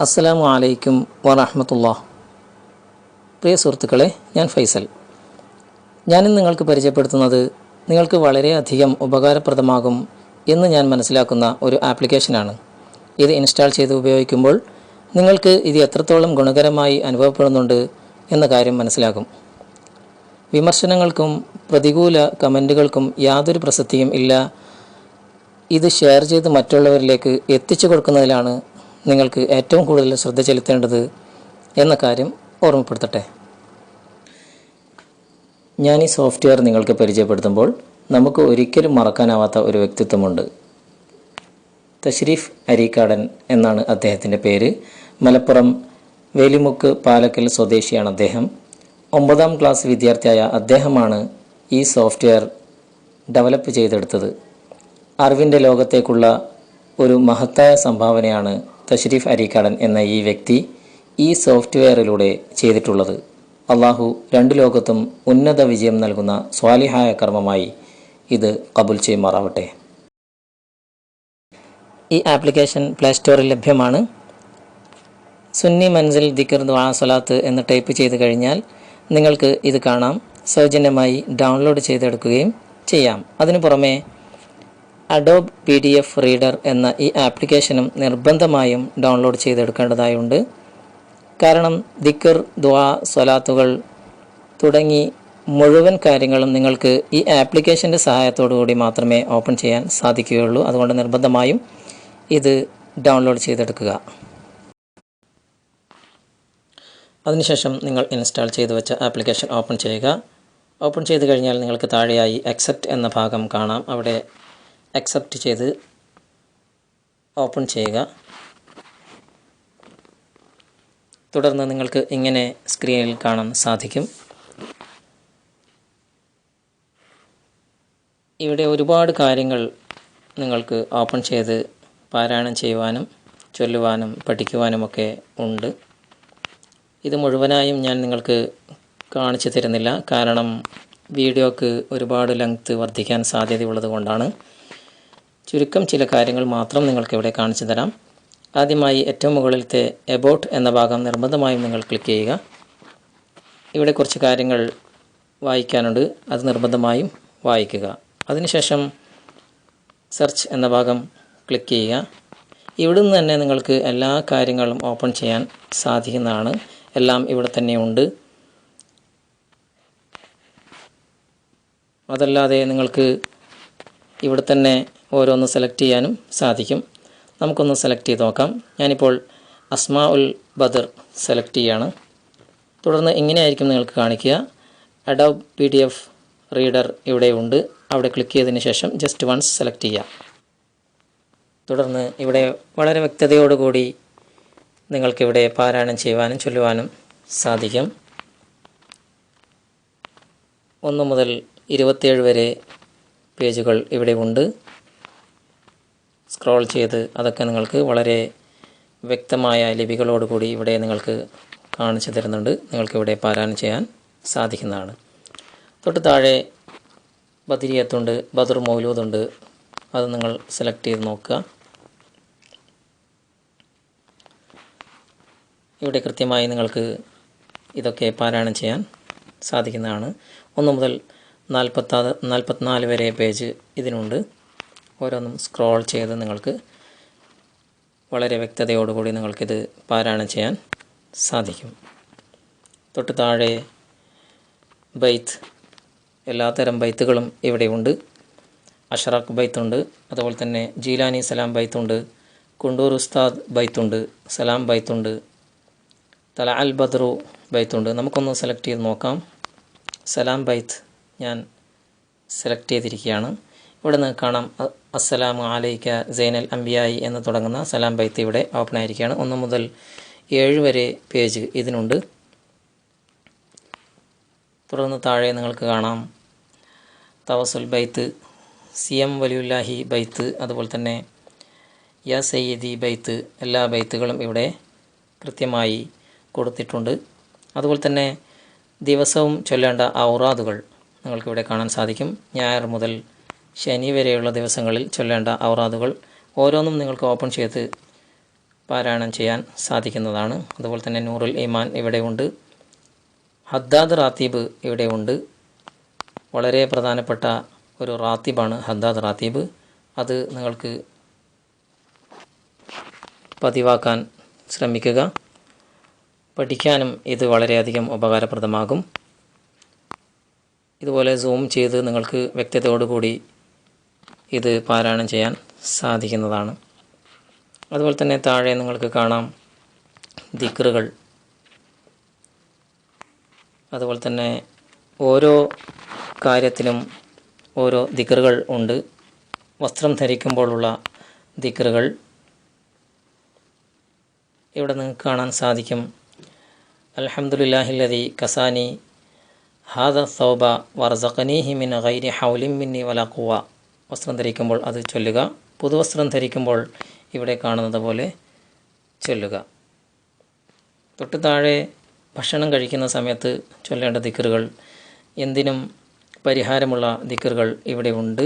അസ്സലാമു അലൈക്കും വറഹമത്തുള്ള പ്രിയ സുഹൃത്തുക്കളെ ഞാൻ ഫൈസൽ. ഞാനിന്ന് നിങ്ങൾക്ക് പരിചയപ്പെടുത്തുന്നത് നിങ്ങൾക്ക് വളരെയധികം ഉപകാരപ്രദമാകും എന്ന് ഞാൻ മനസ്സിലാക്കുന്ന ഒരു ആപ്ലിക്കേഷനാണ്. ഇത് ഇൻസ്റ്റാൾ ചെയ്ത് ഉപയോഗിക്കുമ്പോൾ നിങ്ങൾക്ക് ഇത് എത്രത്തോളം ഗുണകരമായി അനുഭവപ്പെടുന്നുണ്ട് എന്ന കാര്യം മനസ്സിലാകും. വിമർശനങ്ങൾക്കും പ്രതികൂല കമന്റുകൾക്കും യാതൊരു പ്രസക്തിയും ഇല്ല. ഇത് ഷെയർ ചെയ്ത് മറ്റുള്ളവരിലേക്ക് എത്തിച്ചു കൊടുക്കുന്നതിലാണ് നിങ്ങൾക്ക് ഏറ്റവും കൂടുതൽ ശ്രദ്ധ ചെലുത്തേണ്ടത് എന്ന കാര്യം ഓർമ്മപ്പെടുത്തട്ടെ. ഞാൻ ഈ സോഫ്റ്റ്വെയർ നിങ്ങൾക്ക് പരിചയപ്പെടുത്തുമ്പോൾ നമുക്ക് ഒരിക്കലും മറക്കാനാവാത്ത ഒരു വ്യക്തിത്വമുണ്ട്. തഷ്രീഫ് അരീക്കാടൻ എന്നാണ് അദ്ദേഹത്തിന്റെ പേര്. മലപ്പുറം വേലിമുക്ക് പാലക്കൽ സ്വദേശിയാണ് അദ്ദേഹം. ഒമ്പതാം ക്ലാസ് വിദ്യാർത്ഥിയായ അദ്ദേഹമാണ് ഈ സോഫ്റ്റ്വെയർ ഡെവലപ്പ് ചെയ്തെടുത്തത്. അറിവിന്റെ ലോകത്തേക്കുള്ള ഒരു മഹത്തായ സംഭാവനയാണ് തഷ്രീഫ് അരീക്കാടൻ എന്ന ഈ വ്യക്തി ഈ സോഫ്റ്റ്വെയറിലൂടെ ചെയ്തിട്ടുള്ളത്. അള്ളാഹു രണ്ട് ലോകത്തും ഉന്നത വിജയം നൽകുന്ന സ്വാലിഹായ കർമ്മമായി ഇത് കബുൽ ചെയ്യുമാറാവട്ടെ. ഈ ആപ്ലിക്കേഷൻ പ്ലേ സ്റ്റോറിൽ ലഭ്യമാണ്. സുന്നി മൻസിൽ ദിക്കർ ദ്വാ സ്വലാത്ത് എന്ന് ടൈപ്പ് ചെയ്ത് കഴിഞ്ഞാൽ നിങ്ങൾക്ക് ഇത് കാണാം. സൗജന്യമായി ഡൗൺലോഡ് ചെയ്തെടുക്കുകയും ചെയ്യാം. അതിനു പുറമെ Adobe P D F reader എന്ന ഈ ആപ്ലിക്കേഷനും നിർബന്ധമായും ഡൗൺലോഡ് ചെയ്തെടുക്കേണ്ടതായുണ്ട്. കാരണം ദിക്കർ ദ്വാ സ്വലാത്തുകൾ തുടങ്ങി മുഴുവൻ കാര്യങ്ങളും നിങ്ങൾക്ക് ഈ ആപ്ലിക്കേഷന്റെ സഹായത്തോടു കൂടി മാത്രമേ ഓപ്പൺ ചെയ്യാൻ സാധിക്കുകയുള്ളൂ. അതുകൊണ്ട് നിർബന്ധമായും ഇത് ഡൗൺലോഡ് ചെയ്തെടുക്കുക. അതിനുശേഷം നിങ്ങൾ ഇൻസ്റ്റാൾ ചെയ്തു വെച്ച ആപ്ലിക്കേഷൻ ഓപ്പൺ ചെയ്യുക. ഓപ്പൺ ചെയ്ത് കഴിഞ്ഞാൽ നിങ്ങൾക്ക് താഴെയായി അക്സെപ്റ്റ് എന്ന ഭാഗം കാണാം. അവിടെ അക്സെപ്റ്റ് ചെയ്ത് ഓപ്പൺ ചെയ്യുക. തുടർന്ന് നിങ്ങൾക്ക് ഇങ്ങനെ സ്ക്രീനിൽ കാണാൻ സാധിക്കും. ഇവിടെ ഒരുപാട് കാര്യങ്ങൾ നിങ്ങൾക്ക് ഓപ്പൺ ചെയ്ത് പാരായണം ചെയ്യുവാനും ചൊല്ലുവാനും പഠിക്കുവാനുമൊക്കെ ഉണ്ട്. ഇത് മുഴുവനായും ഞാൻ നിങ്ങൾക്ക് കാണിച്ചു തരുന്നില്ല. കാരണം വീഡിയോക്ക് ഒരുപാട് ലെങ്ത്ത് വർദ്ധിക്കാൻ സാധ്യതയുള്ളത് കൊണ്ടാണ്. ചുരുക്കം ചില കാര്യങ്ങൾ മാത്രം നിങ്ങൾക്ക് ഇവിടെ കാണിച്ചു തരാം. ആദ്യമായി ഏറ്റവും മുകളിലത്തെ എബൌട്ട് എന്ന ഭാഗം നിർബന്ധമായും നിങ്ങൾ ക്ലിക്ക് ചെയ്യുക. ഇവിടെ കുറച്ച് കാര്യങ്ങൾ വായിക്കാനുണ്ട്. അത് നിർബന്ധമായും വായിക്കുക. അതിനുശേഷം സെർച്ച് എന്ന ഭാഗം ക്ലിക്ക് ചെയ്യുക. ഇവിടുന്ന് തന്നെ നിങ്ങൾക്ക് എല്ലാ കാര്യങ്ങളും ഓപ്പൺ ചെയ്യാൻ സാധിക്കുന്നതാണ്. എല്ലാം ഇവിടെ തന്നെയുണ്ട് അതല്ലാതെ നിങ്ങൾക്ക് ഇവിടെ തന്നെ ഓരോന്ന് സെലക്ട് ചെയ്യാനും സാധിക്കും. നമുക്കൊന്ന് സെലക്ട് ചെയ്ത് നോക്കാം. ഞാനിപ്പോൾ അസ്മാ ഉൽ ബദർ സെലക്ട് ചെയ്യാണ്. തുടർന്ന് ഇങ്ങനെയായിരിക്കും നിങ്ങൾക്ക് കാണിക്കുക. Adobe P D F reader ഇവിടെ ഉണ്ട്. അവിടെ ക്ലിക്ക് ചെയ്തതിന് ശേഷം ജസ്റ്റ് വൺസ് സെലക്ട് ചെയ്യാം. തുടർന്ന് ഇവിടെ വളരെ വ്യക്തതയോടുകൂടി നിങ്ങൾക്കിവിടെ പാരായണം ചെയ്യുവാനും ചൊല്ലുവാനും സാധിക്കും. ഒന്ന് മുതൽ ഇരുപത്തിയേഴ് വരെ പേജുകൾ ഇവിടെ ഉണ്ട്. സ്ക്രോൾ ചെയ്ത് അതൊക്കെ നിങ്ങൾക്ക് വളരെ വ്യക്തമായ ലിപികളോടുകൂടി ഇവിടെ നിങ്ങൾക്ക് കാണിച്ചു തരുന്നുണ്ട്. നിങ്ങൾക്കിവിടെ പാരായണം ചെയ്യാൻ സാധിക്കുന്നതാണ്. തൊട്ട് താഴെ ബദിരിയത്തുണ്ട് ബദർ മൗലൂദുണ്ട്. അത് നിങ്ങൾ സെലക്ട് ചെയ്ത് നോക്കുക. ഇവിടെ കൃത്യമായി നിങ്ങൾക്ക് ഇതൊക്കെ പാരായണം ചെയ്യാൻ സാധിക്കുന്നതാണ്. ഒന്ന് മുതൽ നാൽപ്പത്താറ് നാൽപ്പത്തിനാല് വരെ പേജ് ഇതിനുണ്ട്. ഓരോന്നും സ്ക്രോൾ ചെയ്ത് നിങ്ങൾക്ക് വളരെ വ്യക്തതയോടുകൂടി നിങ്ങൾക്കിത് പാരായണം ചെയ്യാൻ സാധിക്കും. തൊട്ട് താഴെ ബൈത്ത് എല്ലാത്തരം ബൈത്തുകളും ഇവിടെയുണ്ട് അഷറാഖ് ബൈത്തുണ്ട് അതുപോലെ തന്നെ ജീലാനി സലാം ബൈത്തുണ്ട് കുണ്ടൂർ ഉസ്താദ് ബൈത്തുണ്ട് സലാം ബൈത്തുണ്ട് തല അൽ ബദ്രു ബൈത്തുണ്ട്. നമുക്കൊന്ന് സെലക്ട് ചെയ്ത് നോക്കാം. സലാം ബൈത്ത് ഞാൻ സെലക്ട് ചെയ്തിരിക്കുകയാണ്. ഇവിടെ നിന്ന് കാണാം. അസ്സലാം അസ്സലാമു അലൈക്ക സൈനൽ അംബിയായി എന്ന് തുടങ്ങുന്ന സലാം ബൈത്ത് ഇവിടെ ഓപ്പൺ ആയിരിക്കുകയാണ്. ഒന്ന് മുതൽ ഏഴ് വരെ പേജ് ഇതിനുണ്ട്. തുടർന്ന് താഴെ നിങ്ങൾക്ക് കാണാം. തവസുൽ ബൈത്ത് സി എം വലിയുല്ലാഹി ബൈത്ത് അതുപോലെ തന്നെ യാ സയ്യിദി ബൈത്ത് എല്ലാ ബൈത്തുകളും ഇവിടെ കൃത്യമായി കൊടുത്തിട്ടുണ്ട്. അതുപോലെ തന്നെ ദിവസവും ചൊല്ലേണ്ട ഔറാദുകൾ നിങ്ങൾക്കിവിടെ കാണാൻ സാധിക്കും. ഞായർ മുതൽ ശനി വരെയുള്ള ദിവസങ്ങളിൽ ചൊല്ലേണ്ട ഔറാദുകൾ ഓരോന്നും നിങ്ങൾക്ക് ഓപ്പൺ ചെയ്ത് പാരായണം ചെയ്യാൻ സാധിക്കുന്നതാണ്. അതുപോലെ തന്നെ നൂറുൽ ഇമാൻ ഇവിടെയുണ്ട് ഹദ്ദാദ് റാത്തീബ് ഇവിടെയുണ്ട് വളരെ പ്രധാനപ്പെട്ട ഒരു റാത്തീബാണ് ഹദ്ദാദ് റാത്തീബ്. അത് നിങ്ങൾക്ക് പതിവാക്കാൻ ശ്രമിക്കുക. പഠിക്കാനും ഇത് വളരെയധികം ഉപകാരപ്രദമാകും. ഇതുപോലെ സൂം ചെയ്ത് നിങ്ങൾക്ക് വ്യക്തതയോടുകൂടി ഇത് പാരായണം ചെയ്യാൻ സാധിക്കുന്നതാണ്. അതുപോലെ തന്നെ താഴെ നിങ്ങൾക്ക് കാണാം ദിക്റുകൾ. അതുപോലെ തന്നെ ഓരോ കാര്യത്തിനും ഓരോ ദിക്റുകൾ ഉണ്ട്. വസ്ത്രം ധരിക്കുമ്പോഴുള്ള ദിക്റുകൾ. ഇവിടെ നിങ്ങൾക്ക് കാണാൻ സാധിക്കും. അലഹമുല്ലാഹില്ലതി കസാനി. ഹാദ സൗബ വർസഖനീഹി മിൻ ഗൈരി ഹൗലിം മിന്നി വലഖുവ വസ്ത്രം ധരിക്കുമ്പോൾ അത് ചൊല്ലുക. പുതുവസ്ത്രം ധരിക്കുമ്പോൾ ഇവിടെ കാണുന്നത് പോലെ ചൊല്ലുക. തൊട്ട് താഴെ ഭക്ഷണം കഴിക്കുന്ന സമയത്ത് ചൊല്ലേണ്ട ദിക്കറുകൾ എന്തിനും പരിഹാരമുള്ള ദിക്കറുകൾ ഇവിടെ ഉണ്ട്.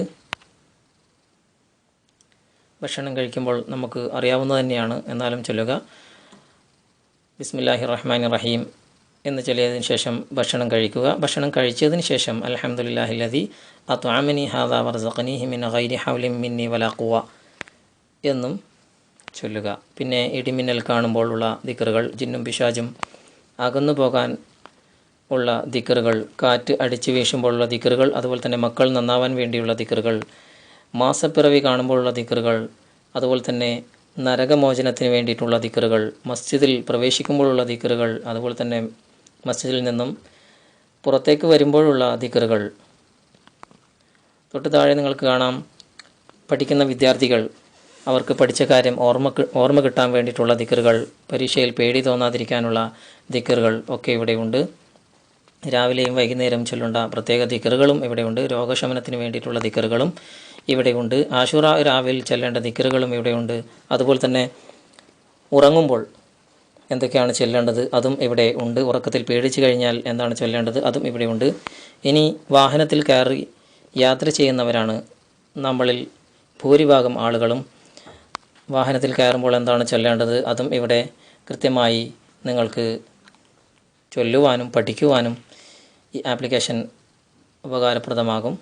ഭക്ഷണം കഴിക്കുമ്പോൾ നമുക്ക് അറിയാവുന്നത് തന്നെയാണ്. എന്നാലും ചൊല്ലുക. ബിസ്മില്ലാഹി റഹ്മാൻ റഹീം. എന്ന് ചൊല്ലിയതിന് ശേഷം ഭക്ഷണം കഴിക്കുക. ഭക്ഷണം കഴിച്ചതിന് ശേഷം അലഹമുല്ലാഹില്ലതി അത്വാമിനി ഹാദ വർസഖനി ഹിമിൻ ഗൈരി ഹൗലിം മിന്നി വലാക്കുവ എന്നും ചൊല്ലുക. പിന്നെ ഇടിമിന്നൽ കാണുമ്പോഴുള്ള ദിക്കറുകൾ ജിന്നും പിശാജും അകന്നു പോകാൻ ഉള്ള ദിക്കറുകൾ കാറ്റ് അടിച്ചു വീശുമ്പോഴുള്ള ദിക്കറുകൾ അതുപോലെ തന്നെ മക്കൾ നന്നാവാൻ വേണ്ടിയുള്ള ദിക്കറുകൾ മാസപ്പിറവി കാണുമ്പോഴുള്ള ദിക്കറുകൾ അതുപോലെ തന്നെ നരകമോചനത്തിന് വേണ്ടിയിട്ടുള്ള ദിക്കറുകൾ മസ്ജിദിൽ പ്രവേശിക്കുമ്പോഴുള്ള ദിക്കറുകൾ അതുപോലെ തന്നെ മസ്ജിദിൽ നിന്നും പുറത്തേക്ക് വരുമ്പോഴുള്ള ദിക്കറുകൾ തൊട്ട് താഴെ നിങ്ങൾക്ക് കാണാം. പഠിക്കുന്ന വിദ്യാർത്ഥികൾ അവർക്ക് പഠിച്ച കാര്യം ഓർമ്മ ഓർമ്മ കിട്ടാൻ വേണ്ടിയിട്ടുള്ള ദിക്കറുകൾ പരീക്ഷയിൽ പേടി തോന്നാതിരിക്കാനുള്ള ദിക്കറുകൾ ഒക്കെ ഇവിടെയുണ്ട് രാവിലെയും വൈകുന്നേരം ചൊല്ലേണ്ട പ്രത്യേക ദിക്കറുകളും ഇവിടെയുണ്ട് രോഗശമനത്തിന് വേണ്ടിയിട്ടുള്ള ദിക്കറുകളും ഇവിടെയുണ്ട് ആശുറ രാവിൽ ചെല്ലേണ്ട ദിക്കറുകളും ഇവിടെയുണ്ട് അതുപോലെ തന്നെ ഉറങ്ങുമ്പോൾ എന്തൊക്കെയാണ് ചെല്ലേണ്ടത്? അതും ഇവിടെ ഉണ്ട്. ഉറക്കത്തിൽ പേടിച്ചു കഴിഞ്ഞാൽ എന്താണ് ചൊല്ലേണ്ടത്? അതും ഇവിടെ ഉണ്ട്. ഇനി വാഹനത്തിൽ കയറി യാത്ര ചെയ്യുന്നവരാണ് നമ്മളിൽ ഭൂരിഭാഗം ആളുകളും. വാഹനത്തിൽ കയറുമ്പോൾ എന്താണ് ചൊല്ലേണ്ടത്? അതും ഇവിടെ കൃത്യമായി നിങ്ങൾക്ക് ചൊല്ലുവാനും പഠിക്കുവാനും ഈ ആപ്ലിക്കേഷൻ ഉപകാരപ്രദമാകും.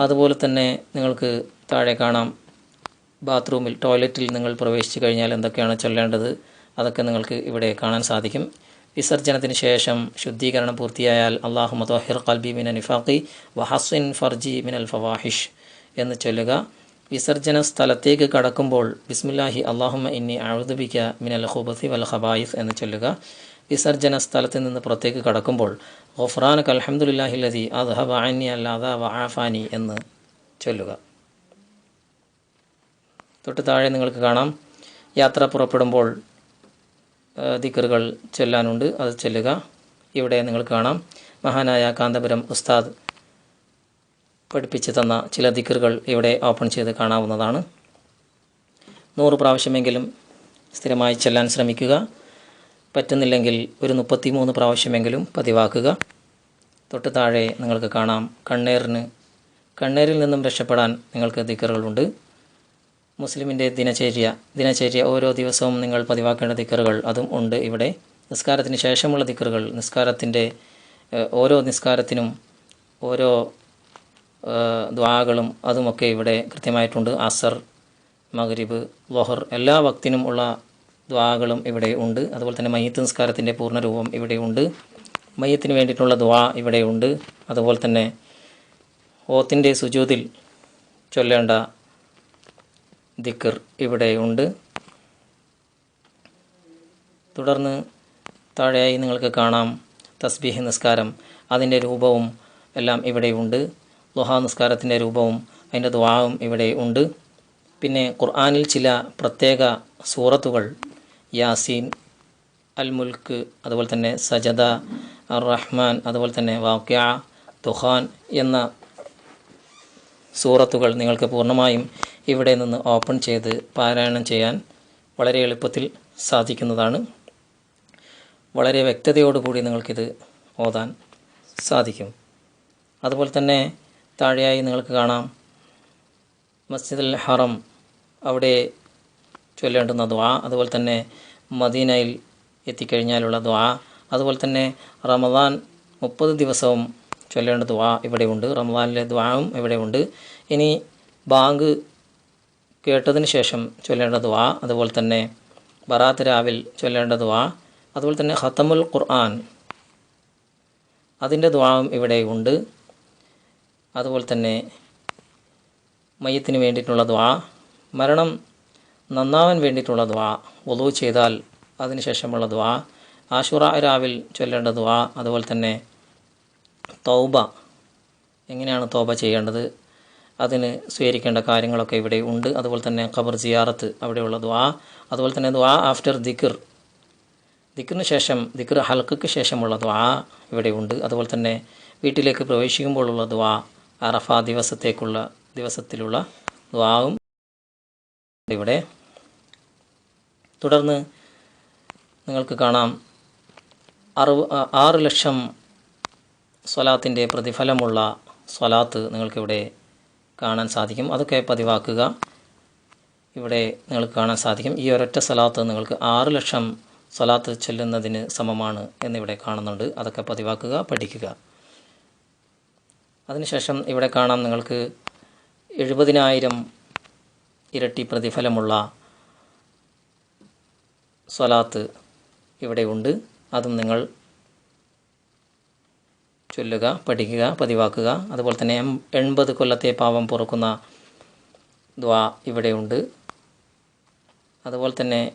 അതുപോലെ തന്നെ നിങ്ങൾക്ക് താഴെ കാണാം. ബാത്റൂമിൽ ടോയ്ലറ്റിൽ നിങ്ങൾ പ്രവേശിച്ചു കഴിഞ്ഞാൽ എന്തൊക്കെയാണ് ചൊല്ലേണ്ടത്? അതൊക്കെ നിങ്ങൾക്ക് ഇവിടെ കാണാൻ സാധിക്കും. വിസർജനത്തിന് ശേഷം ശുദ്ധീകരണം പൂർത്തിയായാൽ അള്ളാഹു മതോഹിർ കൽബി മിന നിഫാഖി വഹസിൻ ഫർജി മിനൽ ഫവാഹിഷ് എന്ന് ചൊല്ലുക. വിസർജന സ്ഥലത്തേക്ക് കടക്കുമ്പോൾ ബിസ്മില്ലാഹി അള്ളാഹുമ ഇന്നി അഴുദബിക്ക മിനൽ ഹുബസി വൽ ഹബായിസ് എന്ന് ചൊല്ലുക. വിസർജന സ്ഥലത്ത് നിന്ന് പുറത്തേക്ക് കടക്കുമ്പോൾ ഗഫ്രാനക്ക് ലതി അദ്ഹബ അന്നി അല്ലാദ ആഫാനി എന്ന് ചൊല്ലുക. തൊട്ട് താഴെ നിങ്ങൾക്ക് കാണാം. യാത്ര പുറപ്പെടുമ്പോൾ ദിക്കറുകൾ ചൊല്ലാനുണ്ട്. അത് ചൊല്ലുക. ഇവിടെ നിങ്ങൾ കാണാം. മഹാനായ കാന്തപുരം ഉസ്താദ് പഠിപ്പിച്ചു തന്ന ചില ദിക്കറുകൾ ഇവിടെ ഓപ്പൺ ചെയ്ത് കാണാവുന്നതാണ്. നൂറ് പ്രാവശ്യമെങ്കിലും സ്ഥിരമായി ചെല്ലാൻ ശ്രമിക്കുക. പറ്റുന്നില്ലെങ്കിൽ ഒരു മുപ്പത്തി മൂന്ന് പ്രാവശ്യമെങ്കിലും പതിവാക്കുക. തൊട്ട് താഴെ നിങ്ങൾക്ക് കാണാം. കണ്ണേറിന് കണ്ണേരിൽ നിന്നും രക്ഷപ്പെടാൻ നിങ്ങൾക്ക് ദിക്കറുകളുണ്ട്. മുസ്ലിമിന്റെ ദിനചര്യ ദിനചര്യ ഓരോ ദിവസവും നിങ്ങൾ പതിവാക്കേണ്ട ദിക്കറുകൾ അതും ഉണ്ട് ഇവിടെ. നിസ്കാരത്തിന് ശേഷമുള്ള ദിക്കറുകൾ നിസ്കാരത്തിന്റെ ഓരോ നിസ്കാരത്തിനും ഓരോ ദ്വാകളും അതുമൊക്കെ ഇവിടെ കൃത്യമായിട്ടുണ്ട്. അസർ മഗ്രിബ് ലൊഹർ എല്ലാ വക്തിനും ഉള്ള ദ്വാകളും ഇവിടെ ഉണ്ട്. അതുപോലെ തന്നെ മയ്യത്ത് നിസ്കാരത്തിന്റെ പൂർണരൂപം ഇവിടെ ഉണ്ട്. മയ്യത്തിന് വേണ്ടിയിട്ടുള്ള ദ്വാ ഇവിടെ ഉണ്ട്. അതുപോലെ തന്നെ ഓത്തിന്റെ സുജൂതിൽ ചൊല്ലേണ്ട ദിക്കർ ഇവിടെയുണ്ട് തുടർന്ന് താഴെയായി നിങ്ങൾക്ക് കാണാം തസ്ബീഹ് നിസ്കാരം. അതിന്റെ രൂപവും എല്ലാം ഇവിടെയുണ്ട് ലുഹാ നിസ്കാരത്തിന്റെ രൂപവും അതിന്റെ ദ്വാവും ഇവിടെ ഉണ്ട്. പിന്നെ ഖുർആാനിൽ ചില പ്രത്യേക സൂറത്തുകൾ. യാസീൻ അൽ മുൽക്ക് അതുപോലെ തന്നെ സജദ അർ റഹ്മാൻ അതുപോലെ തന്നെ വാക്യ ദുഹാൻ എന്ന സൂറത്തുകൾ നിങ്ങൾക്ക് പൂർണമായും ഇവിടെ നിന്ന് ഓപ്പൺ ചെയ്ത് പാരായണം ചെയ്യാൻ വളരെ എളുപ്പത്തിൽ സാധിക്കുന്നതാണ്. വളരെ വ്യക്തതയോടുകൂടി നിങ്ങൾക്കിത് ഓതാൻ സാധിക്കും. അതുപോലെ തന്നെ താഴെയായി നിങ്ങൾക്ക് കാണാം മസ്ജിദുൽ ഹറം അവിടെ ചൊല്ലേണ്ടുന്ന ദ്വാ അതുപോലെ തന്നെ മദീനയിൽ എത്തിക്കഴിഞ്ഞാലുള്ള ദ്വാ അതുപോലെ തന്നെ റമദാൻ മുപ്പത് ദിവസവും ചൊല്ലേണ്ട ദ്വാ ഇവിടെയുണ്ട്. റമദാനിലെ ദ്വാവും ഇവിടെയുണ്ട്. ഇനി ബാങ്ക് കേട്ടതിന് ശേഷം ചൊല്ലേണ്ട ദ്വാ അതുപോലെ തന്നെ ബറാത്ത് രാവിൽ ചൊല്ലേണ്ട ദ്വാ അതുപോലെ തന്നെ ഹത്തമുൽ ഖുർആൻ. അതിന്റെ ദ്വാവും ഇവിടെ ഉണ്ട് അതുപോലെ തന്നെ മയ്യത്തിന് വേണ്ടിയിട്ടുള്ള ദ്വാ മരണം നന്നാവാൻ വേണ്ടിയിട്ടുള്ള ദ്വാ ഒതു ചെയ്താൽ അതിനുശേഷമുള്ള ദ്വാ ആഷുറ രാവിൽ ചൊല്ലേണ്ട ദ്വാ അതുപോലെ തന്നെ തൗബ. എങ്ങനെയാണ് തോബ ചെയ്യേണ്ടത്? അതിന് സ്വീകരിക്കേണ്ട കാര്യങ്ങളൊക്കെ ഇവിടെ ഉണ്ട്. അതുപോലെ തന്നെ ഖബർ ജിയാറത്ത് അവിടെയുള്ള ദ്വാ അതുപോലെ തന്നെ ദ്വാ ആഫ്റ്റർ ദിക്കർ ദിക്കറിന് ശേഷം ദിക്കർ ഹൽക്കയ്ക്ക് ശേഷമുള്ള ദ്വാ ഇവിടെ ഉണ്ട്. അതുപോലെ തന്നെ വീട്ടിലേക്ക് പ്രവേശിക്കുമ്പോഴുള്ള ദ്വാ അറഫ ദിവസത്തേക്കുള്ള ദിവസത്തിലുള്ള ദ്വാവും ഇവിടെ. തുടർന്ന് നിങ്ങൾക്ക് കാണാം. അറുപ ആറ് ലക്ഷം സ്വലാത്തിന്റെ പ്രതിഫലമുള്ള സ്വലാത്ത് നിങ്ങൾക്കിവിടെ കാണാൻ സാധിക്കും. അതൊക്കെ പതിവാക്കുക. ഇവിടെ നിങ്ങൾക്ക് കാണാൻ സാധിക്കും. ഈ ഒരൊറ്റ സ്വലാത്ത് നിങ്ങൾക്ക് ആറ് ലക്ഷം സ്വലാത്ത് ചെല്ലുന്നതിന് സമമാണ് എന്നിവിടെ കാണുന്നുണ്ട്. അതൊക്കെ പതിവാക്കുക പഠിക്കുക. അതിനുശേഷം ഇവിടെ കാണാം നിങ്ങൾക്ക് എഴുപതിനായിരം ഇരട്ടി പ്രതിഫലമുള്ള സ്വലാത്ത് ഇവിടെ ഉണ്ട്. അതും നിങ്ങൾ ചൊല്ലുക പഠിക്കുക പതിവാക്കുക. അതുപോലെ തന്നെ എൺപത് കൊല്ലത്തെ പാവം പൊറുക്കുന്ന ദ്വാ ഇവിടെയുണ്ട് അതുപോലെ തന്നെ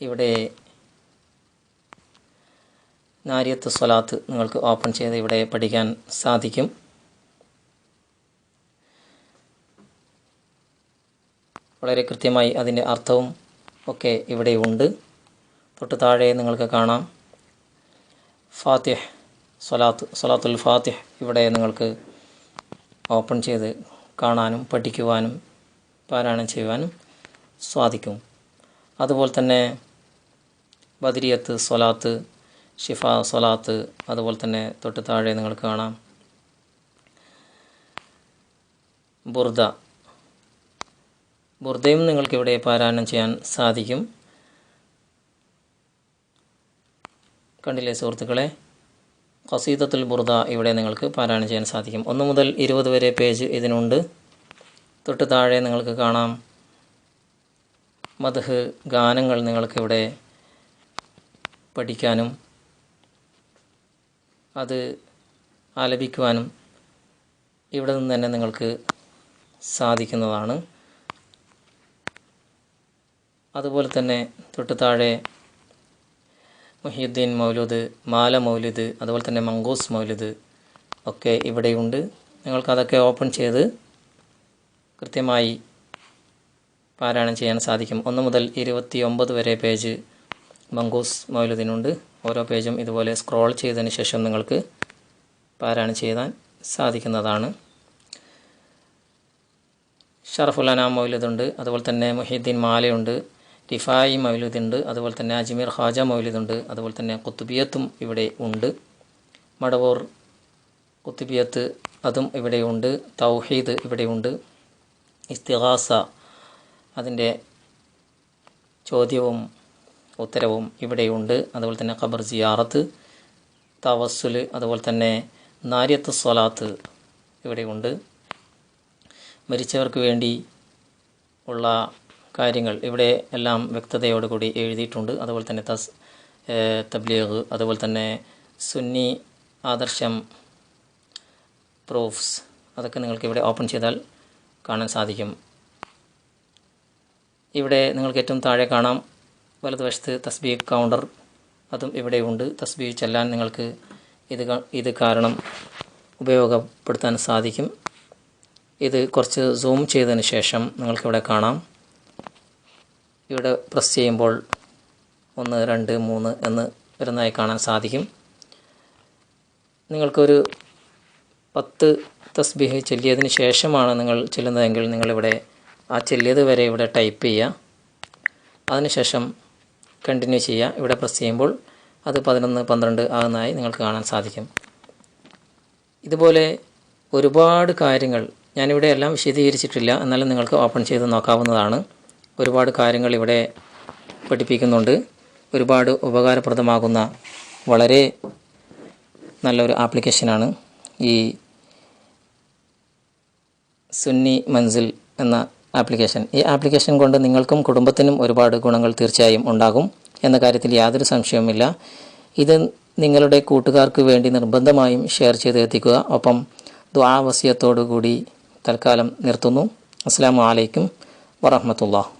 ഇവിടെ നാരിയത്ത് സ്വലാത്ത് നിങ്ങൾക്ക് ഓപ്പൺ ചെയ്ത് ഇവിടെ പഠിക്കാൻ സാധിക്കും. വളരെ കൃത്യമായി അതിന്റെ അർത്ഥവും ഒക്കെ ഇവിടെ ഉണ്ട്. തൊട്ട് താഴെ നിങ്ങൾക്ക് കാണാം. ഫാത്തിഹ് സ്വലാത്ത് സ്വലാത്തുൽ ഫാത്തിഹ് ഇവിടെ നിങ്ങൾക്ക് ഓപ്പൺ ചെയ്ത് കാണാനും പഠിക്കുവാനും പാരായണം ചെയ്യുവാനും സാധിക്കും. അതുപോലെ തന്നെ ബദരിയത്ത് സ്വലാത്ത് ഷിഫ സ്വലാത്ത് അതുപോലെ തന്നെ തൊട്ട് താഴെ നിങ്ങൾക്ക് കാണാം. ബുർദ. ബുർദയും നിങ്ങൾക്കിവിടെ പാരായണം ചെയ്യാൻ സാധിക്കും. കണ്ടില്ലേ സുഹൃത്തുക്കളെ? ഖസീദത്തുൽ ബുർദ ഇവിടെ നിങ്ങൾക്ക് പാരായണം ചെയ്യാൻ സാധിക്കും. ഒന്ന് മുതൽ ഇരുപത് വരെ പേജ് ഇതിനുണ്ട്. തൊട്ട് താഴെ നിങ്ങൾക്ക് കാണാം. മധ് ഗാനങ്ങൾ നിങ്ങൾക്കിവിടെ പഠിക്കാനും അത് ആലപിക്കുവാനും ഇവിടെ നിന്ന് തന്നെ നിങ്ങൾക്ക് സാധിക്കുന്നതാണ്. അതുപോലെ തന്നെ തൊട്ട് താഴെ മുഹിയുദ്ദീൻ മൗലൂദ് മാല മൗലിദ് അതുപോലെ തന്നെ മങ്കൂസ് മൗലിദ് ഒക്കെ ഇവിടെയുണ്ട്. നിങ്ങൾക്കതൊക്കെ ഓപ്പൺ ചെയ്ത് കൃത്യമായി പാരായണം ചെയ്യാൻ സാധിക്കും. ഒന്ന് മുതൽ ഇരുപത്തി ഒമ്പത് വരെ പേജ് മങ്കൂസ് മൗലുദിനുണ്ട്. ഓരോ പേജും ഇതുപോലെ സ്ക്രോൾ ചെയ്തതിന് ശേഷം നിങ്ങൾക്ക് പാരായണം ചെയ്യാൻ സാധിക്കുന്നതാണ്. ഷറഫുൽ അനാം മൗലിദുണ്ട്. അതുപോലെ തന്നെ മുഹീദ്ദീൻ മാലയുണ്ട്. റിഫായി മൗലിദുണ്ട് അതുപോലെ തന്നെ അജ്മീർ ഖാജ മൗലിദുണ്ട് അതുപോലെ തന്നെ കുത്തുബിയത്തും ഇവിടെ ഉണ്ട്. മടവൂർ കുത്തുബിയത്ത് അതും ഇവിടെയുണ്ട് തൗഹീദ് ഇവിടെയുണ്ട് ഇസ്തിഹാസ അതിന്റെ ചോദ്യവും ഉത്തരവും ഇവിടെയുണ്ട് അതുപോലെ തന്നെ ഖബർ ജിയാറത്ത് തവസ്സുൽ അതുപോലെ തന്നെ നാര്യത്ത് സ്വലാത്ത് ഇവിടെയുണ്ട് മരിച്ചവർക്ക് വേണ്ടി ഉള്ള കാര്യങ്ങൾ ഇവിടെ എല്ലാം വ്യക്തതയോടുകൂടി എഴുതിയിട്ടുണ്ട്. അതുപോലെ തന്നെ തസ് തബ്ലീഗ് അതുപോലെ തന്നെ സുന്നി ആദർശം പ്രൂഫ്സ് അതൊക്കെ നിങ്ങൾക്ക് ഇവിടെ ഓപ്പൺ ചെയ്താൽ കാണാൻ സാധിക്കും. ഇവിടെ നിങ്ങൾക്ക് ഏറ്റവും താഴെ കാണാം. വലതുവശത്ത് തസ്ബീ കൗണ്ടർ അതും ഇവിടെ ഉണ്ട്. തസ്ബീ ചെല്ലാൻ നിങ്ങൾക്ക് ഇത് ഇത് കാരണം ഉപയോഗപ്പെടുത്താൻ സാധിക്കും. ഇത് കുറച്ച് സൂം ചെയ്തതിന് ശേഷം നിങ്ങൾക്കിവിടെ കാണാം. ഇവിടെ പ്രസ് ചെയ്യുമ്പോൾ ഒന്ന് രണ്ട് മൂന്ന് എന്ന് വരുന്നതായി കാണാൻ സാധിക്കും. നിങ്ങൾക്കൊരു പത്ത് തസ്ബീഹ് ചൊല്ലിയതിന് ശേഷമാണ് നിങ്ങൾ ചെല്ലുന്നതെങ്കിൽ നിങ്ങളിവിടെ ആ ചെല്ലിയത് വരെ ഇവിടെ ടൈപ്പ് ചെയ്യുക. അതിനുശേഷം കണ്ടിന്യൂ ചെയ്യുക. ഇവിടെ പ്രസ് ചെയ്യുമ്പോൾ അത് പതിനൊന്ന് പന്ത്രണ്ട് ആകുന്നതായി നിങ്ങൾക്ക് കാണാൻ സാധിക്കും. ഇതുപോലെ ഒരുപാട് കാര്യങ്ങൾ ഞാനിവിടെ എല്ലാം വിശദീകരിച്ചിട്ടില്ല. എന്നാലും നിങ്ങൾക്ക് ഓപ്പൺ ചെയ്ത് നോക്കാവുന്നതാണ്. ഒരുപാട് കാര്യങ്ങൾ ഇവിടെ പഠിപ്പിക്കുന്നുണ്ട്. ഒരുപാട് ഉപകാരപ്രദമാകുന്ന വളരെ നല്ലൊരു ആപ്ലിക്കേഷനാണ് ഈ സുന്നി മൻസിൽ എന്ന ആപ്ലിക്കേഷൻ ഈ ആപ്ലിക്കേഷൻ കൊണ്ട് നിങ്ങൾക്കും കുടുംബത്തിനും ഒരുപാട് ഗുണങ്ങൾ തീർച്ചയായും ഉണ്ടാകും എന്ന കാര്യത്തിൽ യാതൊരു സംശയവുമില്ല. ഇത് നിങ്ങളുടെ കൂട്ടുകാർക്ക് വേണ്ടി നിർബന്ധമായും ഷെയർ ചെയ്ത് എത്തിക്കുക. ഒപ്പം ദ്വാവസ്യത്തോടു കൂടി തൽക്കാലം നിർത്തുന്നു. അസ്സാം വലൈക്കും വറഹമത്തുള്ള